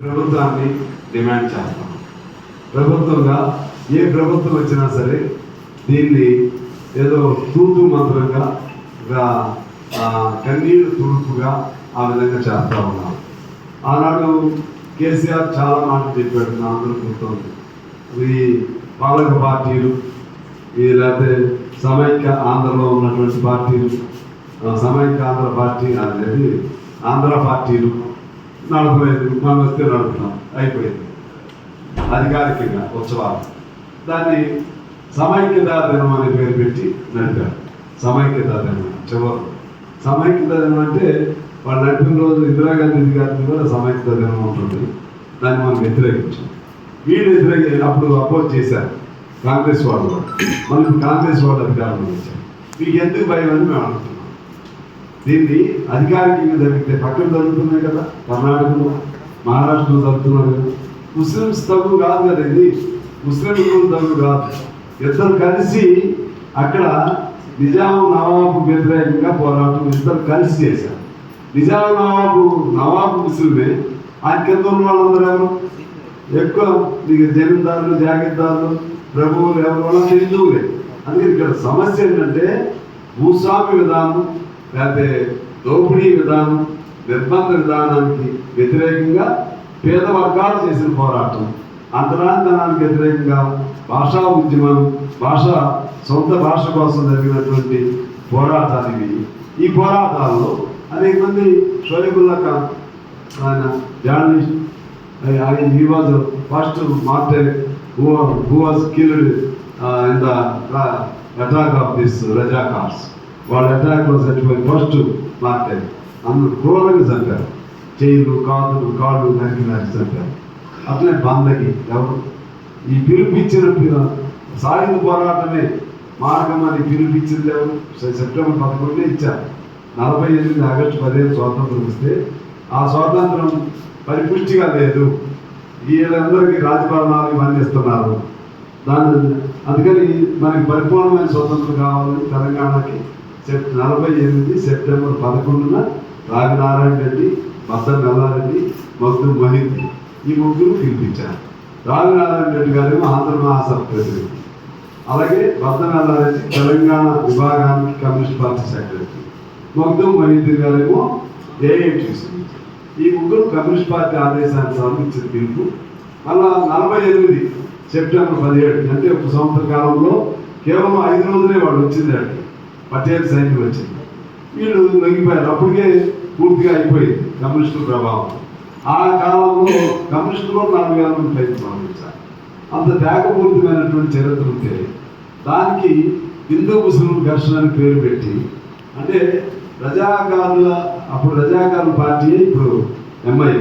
ప్రభుత్వాన్ని డిమాండ్ చేస్తాం. ప్రభుత్వంగా ఏ ప్రభుత్వం వచ్చినా సరే దీన్ని ఏదో తూతు మంత్రంగా కన్నీరు తుడుపుగా ఆ విధంగా చేస్తా ఉన్నాం. ఆనాడు కేసీఆర్ చాలా మాటలు చెప్పాడు నా అందరూ ఈ పాలక పార్టీలు ఈ లేకపోతే సమైక్య ఆంధ్రలో ఉన్నటువంటి పార్టీలు సమైక్య ఆంధ్ర పార్టీ అనేది ఆంధ్ర పార్టీలు నడపలేదు మనం వస్తే నడుపుతాం. అయిపోయింది. అధికారికంగా ఉత్సవాలు. దాన్ని సమైక్యతా దినం అనే పేరు పెట్టి నడిపారు. సమైక్యతా దినం చివరు. సమైక్యత దినం అంటే వాళ్ళు నడిపిన రోజు ఇందిరాగాంధీ గారికి కూడా సమైక్యత దినం ఉంటుంది. దాన్ని మనం వ్యతిరేకించాం. వీళ్ళు వ్యతిరేక అప్పుడు అపోజ్ చేశారు కాంగ్రెస్ వాళ్ళు మనం కాంగ్రెస్ వాళ్ళు అధికారంలో వచ్చారు మీకు ఎందుకు భయం అని మేము అనుకుంటున్నాం దీన్ని అధికారికంగా జరిగితే పక్కన జరుగుతున్నాయి కదా కర్ణాటకలో మహారాష్ట్రలో జరుగుతున్నాయి కదా. ముస్లిమ్స్ తగ్గు కాదు కదా ఇది. ముస్లిం తగ్గు కాదు. ఇద్దరు కలిసి అక్కడ నిజాం నవాబు వ్యతిరేకంగా పోరాటం ఇద్దరు కలిసి చేశారు. నిజాం నవాబు నవాబు ముస్లిమే. ఆయన కింద ఉన్న వాళ్ళందరూ ఎవరు? ఎక్కువ నీకు జమీందారులు జాగీర్దారులు ప్రభువులు ఎవరు? వాళ్ళంతా హిందువులే. అందుకే ఇక్కడ సమస్య ఏంటంటే భూస్వామి విధానం లేకపోతే దోపిడీ విధానం నిర్బంధ విధానానికి వ్యతిరేకంగా పేద వర్గాలు చేసిన పోరాటం అంతరాంతరానికి వ్యతిరేకంగా భాషా ఉద్యమం భాష సొంత భాష కోసం జరిగినటువంటి పోరాటాలు ఇవి ఈ పోరాటాల్లో అనేక మంది షోయబుల్లా ఖాన్ ఆయన జర్నలిస్ట్ ఆయన he was first martyred who who was killed in the attack of this Razakars. వాళ్ళ అటాక్లో చచ్చిపోయి ఫస్ట్ మార్టర్ అందరూ క్రూరంగా చంపారు. చేతులు కాదులు కాళ్ళు నరికి నరికి చంపారు. అట్లే బాందకి ఎవరు? ఈ పిలుపిచ్చిన సాయుధ పోరాటమే. మార్గం అని పిలుపిచ్చింది ఎవరు సెప్టెంబర్ పదకొండునే ఇచ్చారు. నలభై ఎనిమిది ఆగస్టు పదిహేను స్వాతంత్రం ఇస్తే ఆ స్వాతంత్రం పరిపుష్టిగా లేదు. వీళ్ళందరికీ రాజభరణాలు ఇవన్నీ ఇస్తున్నారు. దాని అందుకని మనకి పరిపూర్ణమైన స్వతంత్రం కావాలని తెలంగాణకి సెప్ నలభై ఎనిమిది సెప్టెంబర్ పదకొండున రావినారాయణ రెడ్డి బస మెల్లారెడ్డి మగ్దు మహింద్ ఈ ముగ్గురు పిలిపించారు. రావినారాయణ రెడ్డి గారేమో ఆంధ్ర మహాసభ ప్రెసిడెంట్. అలాగే బస మెల్లారెడ్డి తెలంగాణ విభాగానికి communist party secretary. Makhdoom Mohiuddin గారేమో ఏఐటీసీ ఈ ముగ్గురు కమ్యూనిస్ట్ పార్టీ ఆదేశానుసారం ఇచ్చిన పిలుపు. మళ్ళా నలభై ఎనిమిది సెప్టెంబర్ పదిహేడు అంటే ఒక సంవత్సర కాలంలో కేవలం ఐదు రోజులే వాళ్ళు వచ్చింది పటేల్ సైన్యం వచ్చింది. వీళ్ళు లొంగిపోయారు. అప్పటికే పూర్తిగా అయిపోయింది కమ్యూనిస్టుల ప్రభావం. ఆ కాలంలో కమ్యూనిస్టులో కూడా నాలుగు వేల మంది రైతు పంపించారు అంత త్యాగపూరితమైనటువంటి చరిత్ర ఉంటే దానికి హిందూ ముస్లిం ఘర్షణ అని పేరు పెట్టి అంటే రజాకారుల అప్పుడు రజాకారుల పార్టీ ఇప్పుడు ఎంఐ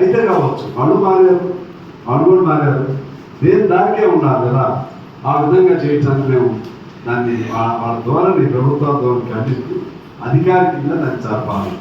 అయితే కావచ్చు. వాళ్ళు మారారు. వాళ్ళు కూడా మారారు. నేను దానికే ఉన్నారు కదా. ఆ విధంగా చేయటానికి మేము దాన్ని వాళ్ళ ద్వారా మీ ప్రభుత్వాల ద్వారా ఖండిస్తూ అధికారికంగా దాన్ని జరపాలి.